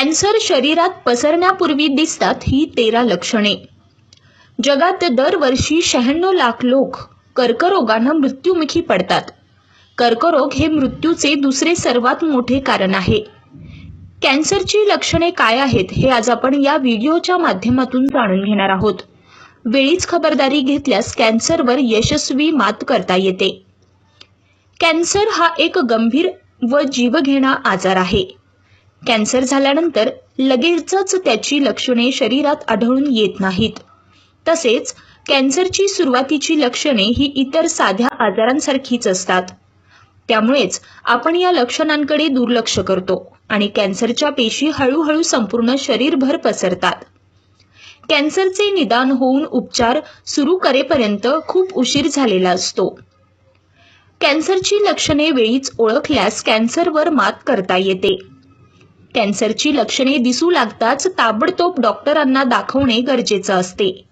Cancer शरीरात पसरण्यापूर्वी दिसतात ही तेरा लक्षणे. जगात दरवर्षी शहाण्णव लाख लोक कर्करोगानं मृत्युमुखी पडतात. कर्करोग हे मृत्यूचे दुसरे सर्वात मोठे कारण आहे. कॅन्सरची लक्षणे काय आहेत हे आज आपण या व्हिडिओच्या माध्यमातून जाणून घेणार आहोत. वेळीच खबरदारी घेतल्यास कॅन्सरवर यशस्वी मात करता येते. कॅन्सर हा एक गंभीर व जीवघेणा आजार आहे. कॅन्सर झाल्यानंतर लगेचच त्याची लक्षणे शरीरात आढळून येत नाहीत. तसेच कॅन्सरची सुरुवातीची लक्षणे ही इतर साध्या आजारांसारखीच असतात. त्यामुळेच आपण या लक्षणांकडे दुर्लक्ष करतो आणि कॅन्सरच्या पेशी हळूहळू संपूर्ण शरीरभर पसरतात. कॅन्सरचे निदान होऊन उपचार सुरू करेपर्यंत खूप उशीर झालेला असतो. कॅन्सरची लक्षणे वेळीच ओळखल्यास कॅन्सरवर मात करता येते. कॅन्सरची लक्षणे दिसू लागताच ताबडतोब डॉक्टरांना दाखवणे गरजेचं असते.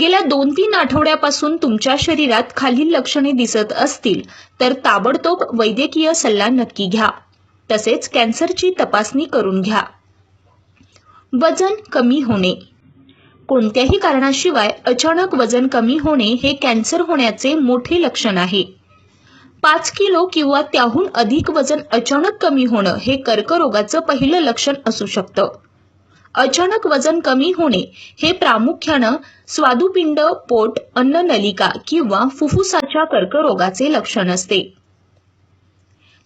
गेल्या दोन तीन आठवड्यापासून तुमच्या शरीरात खालील लक्षणे दिसत असतील तर ताबडतोब वैद्यकीय सल्ला नक्की घ्या. तसेच कॅन्सरची तपासणी करून घ्या. वजन कमी होणे. कोणत्याही कारणाशिवाय अचानक वजन कमी होणे हे कॅन्सर होण्याचे मोठे लक्षण आहे. पाच किलो किंवा त्याहून अधिक वजन अचानक कमी होणं हे कर्करोगाचं पहिलं लक्षण असू शकतं. अचानक वजन कमी होणे हे प्रामुख्यानं स्वादुपिंड पोट अन्ननलिका किंवा फुफ्फुसाच्या कर्करोगाचे लक्षण असते.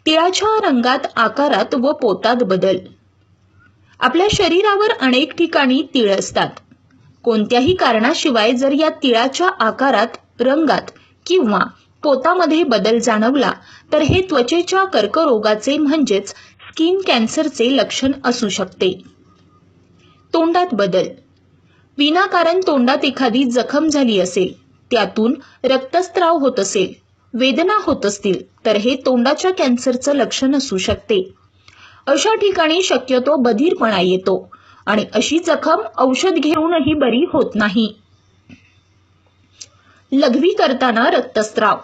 तिळाच्या रंगात आकारात व पोतात बदल. आपल्या शरीरावर अनेक ठिकाणी तिळ असतात. कोणत्याही कारणाशिवाय जर या तिळाच्या आकारात रंगात किंवा पोतामध्ये बदल जाणवला तर हे त्वचेच्या कर्करोगाचे म्हणजेच स्किन कॅन्सरचे लक्षण असू शकते. तोंडात बदल. विनाकारण तोंडात एखादी जखम झाली असेल त्यातून रक्तस्त्राव होत असेल वेदना होत असतील तर हे तोंडाच्या कॅन्सरचं लक्षण असू शकते. अशा ठिकाणी शक्यतो बधीरपणा येतो आणि अशी जखम औषध घेऊनही बरी होत नाही. लघवी करताना रक्तस्त्राव.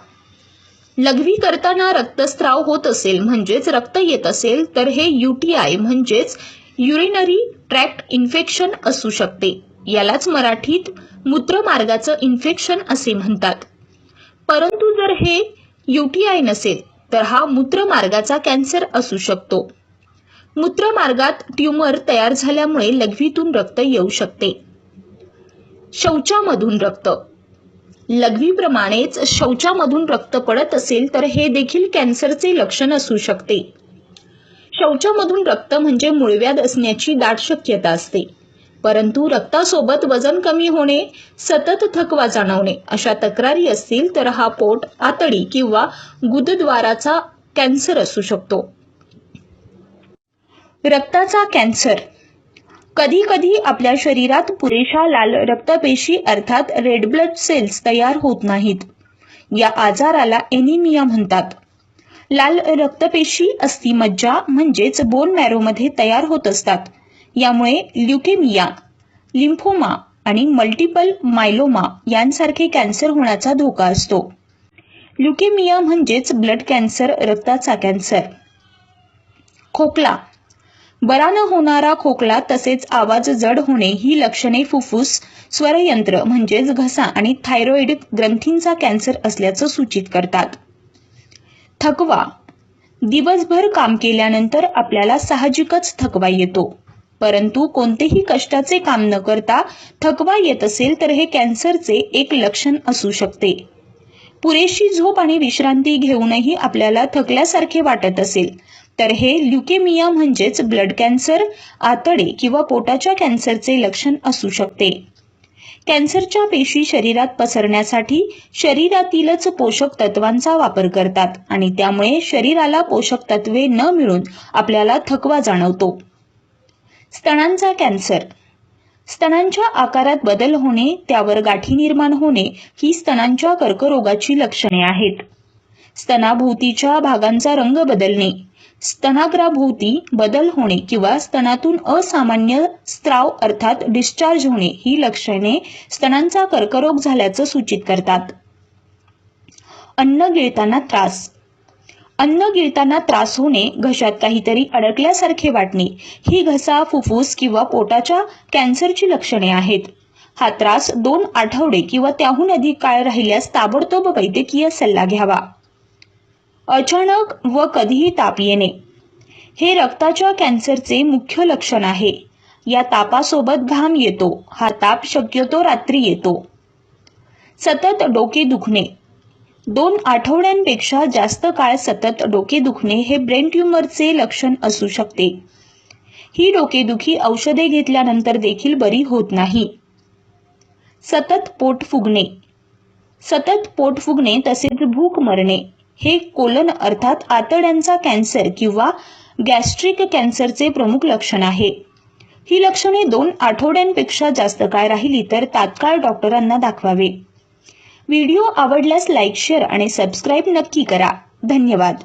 लघवी करताना रक्तस्राव होत असेल म्हणजेच रक्त येत असेल तर हे युटीआय म्हणजेच युरिनरी ट्रॅक्ट इन्फेक्शन असू शकते. यालाच मराठीत मूत्रमार्गाचं इन्फेक्शन असे म्हणतात. परंतु जर हे युटीआय नसेल तर हा मूत्रमार्गाचा कॅन्सर असू शकतो. मूत्रमार्गात ट्यूमर तयार झाल्यामुळे लघवीतून रक्त येऊ शकते. शौचामधून रक्त लघवीप्रमाणेच शौचामधून रक्त पडत असेल तर हे देखील कॅन्सरचे लक्षण असू शकते. शौचामधून रक्त म्हणजे मुळव्याध असण्याची दाट शक्यता असते. परंतु रक्तासोबत वजन कमी होणे सतत थकवा जाणवणे अशा तक्रारी असतील तर हा पोट आतडी किंवा गुदद्वाराचा कॅन्सर असू शकतो. रक्ताचा कॅन्सर कधी कधी आपल्या शरीरात पुरेशा लाल रक्तपेशी अर्थात रेड ब्लड सेल्स तयार होत नाहीत. या आजाराला एनिमिया म्हणतात. लाल रक्तपेशी अस्थिमज्जा म्हणजेच बोन मॅरोमध्ये तयार होत असतात. यामुळे ल्युकेमिया लिम्फोमा आणि मल्टिपल मायलोमा यांसारखे कॅन्सर होण्याचा धोका असतो. ल्युकेमिया म्हणजेच ब्लड कॅन्सर रक्ताचा कॅन्सर खोकला बरा न होणारा खोकला तसेच आवाज जड होणे ही लक्षणे फुफ्फुस स्वरयंत्र म्हणजेच घसा आणि थायरॉइड ग्रंथींचा कॅन्सर असल्याचं सूचित करतात. थकवा. दिवसभर काम केल्यानंतर आपल्याला साहजिकच थकवा येतो. परंतु कोणतेही कष्टाचे काम न करता थकवा येत असेल तर हे कॅन्सरचे एक लक्षण असू शकते. पुरेशी झोप आणि विश्रांती घेऊनही आपल्याला थकल्यासारखे वाटत असेल. तर हे ल्युकेमिया म्हणजेच ब्लड कॅन्सर आतडे किंवा पोटाच्या कॅन्सरचे लक्षण असू शकते. कॅन्सरच्या पेशी शरीरात पसरण्यासाठी शरीरातीलच पोषक तत्वांचा वापर करतात आणि त्यामुळे शरीराला पोषक तत्वे न मिळून आपल्याला थकवा जाणवतो. स्तनांचा कॅन्सर. स्तनांच्या आकारात बदल होणे त्यावर गाठी निर्माण होणे ही स्तनांच्या कर्करोगाची लक्षणे आहेत. स्तनाभोवतीच्या भागांचा रंग बदलणे. स्तनाग्राभोवती बदल होणे किंवा स्तनातून असामान्य स्त्राव अर्थात डिस्चार्ज होणे ही लक्षणे स्तनांचा कर्करोग झाल्याचं सूचित करतात. अन्न गिळताना त्रास. अन्न गिळताना त्रास होणे घशात काहीतरी अडकल्यासारखे वाटणे. ही घसा फुफ्फुस किंवा पोटाच्या कॅन्सरची लक्षणे आहेत. हा त्रास दोन आठवडे किंवा त्याहून अधिक काळ राहिल्यास ताबडतोब वैद्यकीय सल्ला घ्यावा. अचानक व कधीही ताप येणे. हे रक्ताच्या कॅन्सरचे मुख्य लक्षण आहे. या तापासोबत घाम येतो. हा ताप शक्यतो रात्री येतो. सतत डोके दुखणे. दोन आठवड्यांपेक्षा जास्त काळ सतत डोके दुखणे हे ब्रेन ट्यूमरचे लक्षण असू शकते. ही डोकेदुखी औषधे घेतल्यानंतर देखील बरी होत नाही. सतत पोट फुगणे. सतत पोट फुगणे तसेच भूक मरणे. हे कोलन अर्थात आतड्यांचा कॅन्सर किंवा गॅस्ट्रिक कॅन्सरचे प्रमुख लक्षण आहे. ही लक्षणे दोन आठवड्यांपेक्षा जास्त काळ राहिली तर तात्काळ डॉक्टरांना दाखवावे. व्हिडिओ आवडल्यास लाईक शेअर आणि सबस्क्राईब नक्की करा. धन्यवाद.